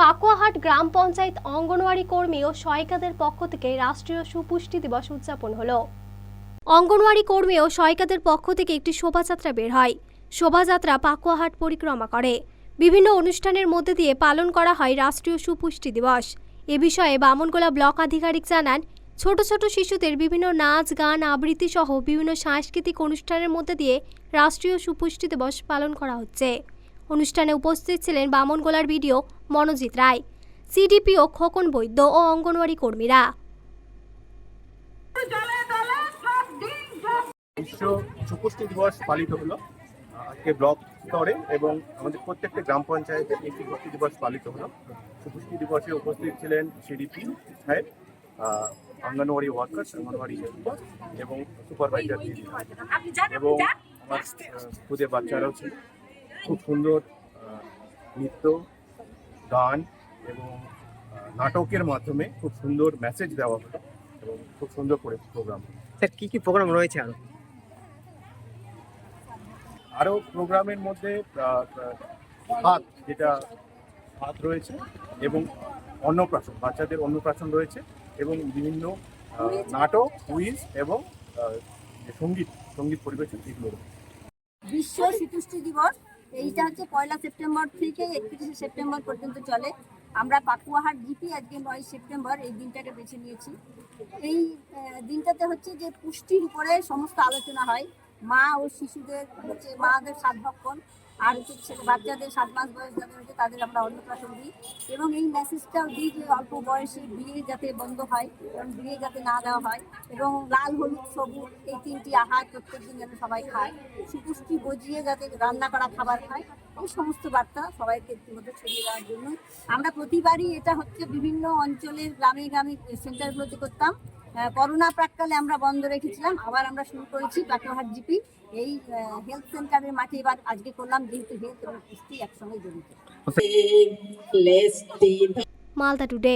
পাকুয়াহাট গ্রাম পঞ্চায়েত অঙ্গনওয়াড়ি কর্মী ও সহায়িকাদের পক্ষ থেকে রাষ্ট্রীয় সুপুষ্টি দিবস উদযাপন হলো। অঙ্গনওয়াড়ি কর্মী ও সহায়িকাদের পক্ষ থেকে একটি শোভাযাত্রা বের হয়। শোভাযাত্রা পাকুয়াহাট পরিক্রমা করে। বিভিন্ন অনুষ্ঠানের মধ্যে দিয়ে পালন করা হয় রাষ্ট্রীয় সুপুষ্টি দিবস। এ বিষয়ে বামনগোলা ব্লক আধিকারিক জানান, ছোট ছোট শিশুদের বিভিন্ন নাচ, গান, আবৃত্তি সহ বিভিন্ন সাংস্কৃতিক অনুষ্ঠানের মধ্যে দিয়ে রাষ্ট্রীয় সুপুষ্টি দিবস পালন করা হচ্ছে। অনুষ্ঠানে উপস্থিত ছিলেন বামনগোলার বিডিও মনোজিৎ রায় সিডিপিও খোকন বৈদ্য ও অঙ্গনওয়াড়ি কর্মীরা। বিশ্ব সুপুষ্টি দিবস পালিত হলো আজকে ব্লক স্তরে এবং আমাদের প্রত্যেকটা গ্রাম পঞ্চায়েতে এই সুপুষ্টি দিবস পালিত হলো। সুপুষ্টি দিবসে উপস্থিত ছিলেন সিডিপি সাহেব অঙ্গনওয়াড়ি ওয়ার্কার্স অঙ্গনওয়াড়ি হেল্পার এবং সুপারভাইজার এবং আমার খুদে বাচ্চারাও ছিল। খুব সুন্দর নৃত্য গান এবং নাটকের মাধ্যমে খুব সুন্দর মেসেজ দেওয়া হলো এবং খুব সুন্দর করে প্রোগ্রাম স্যার কি কি প্রোগ্রাম রয়েছে আরও আরও প্রোগ্রামের মধ্যে হাত যেটা হাত রয়েছে এবং অন্নপ্রাশন বাচ্চাদের অন্নপ্রাশন রয়েছে এবং বিভিন্ন নাটক কুইজ এবং সংগীত সংগীত পরিবেশন এগুলো রয়েছে। বিশ্ব শিশুষ্টি দিবস এইটা হচ্ছে পয়লা সেপ্টেম্বর থেকে একত্রিশে সেপ্টেম্বর পর্যন্ত চলে। আমরা পাকুয়াহাট জিপি আজকে নয় সেপ্টেম্বর এই দিনটাকে বেছে নিয়েছি। এই দিনটাতে হচ্ছে যে পুষ্টির উপরে সমস্ত আলোচনা হয়। মা ও শিশুদের, হচ্ছে মাদের সাত ভক্ষণ। আর বাচ্চাদের সাত মাস বয়স যাদের তাদের আমরা অন্নপ্রাশন দিই। এবং এই মেসেজটাও দিই যে অল্প বয়সে বিয়ে যাতে বন্ধ হয় এবং বিয়ে যাতে না দেওয়া হয়। এবং লাল, হলুদ, সবুজ এই তিনটি আহার প্রত্যেকদিন যাতে সবাই খায়। সুপুষ্টি গজিয়ে যাতে রান্না করা খাবার খায়। এই সমস্ত বার্তা সবাইকে মধ্যে ছড়িয়ে দেওয়ার জন্য। আমরা প্রতিবারই এটা হচ্ছে বিভিন্ন অঞ্চলের গ্রামে গ্রামে সেন্টারগুলোতে করতাম। করোনা প্রাককালে আমরা বন্ধ রেখেছিলাম। আবার আমরা শুরু করেছি পাটোহাট জিপি। এই হেলথ সেন্টারের মাঠে এবার আজকে করলাম যেহেতু হেলথ এবং পুষ্টি একসঙ্গে জড়িত। মালদা টুডে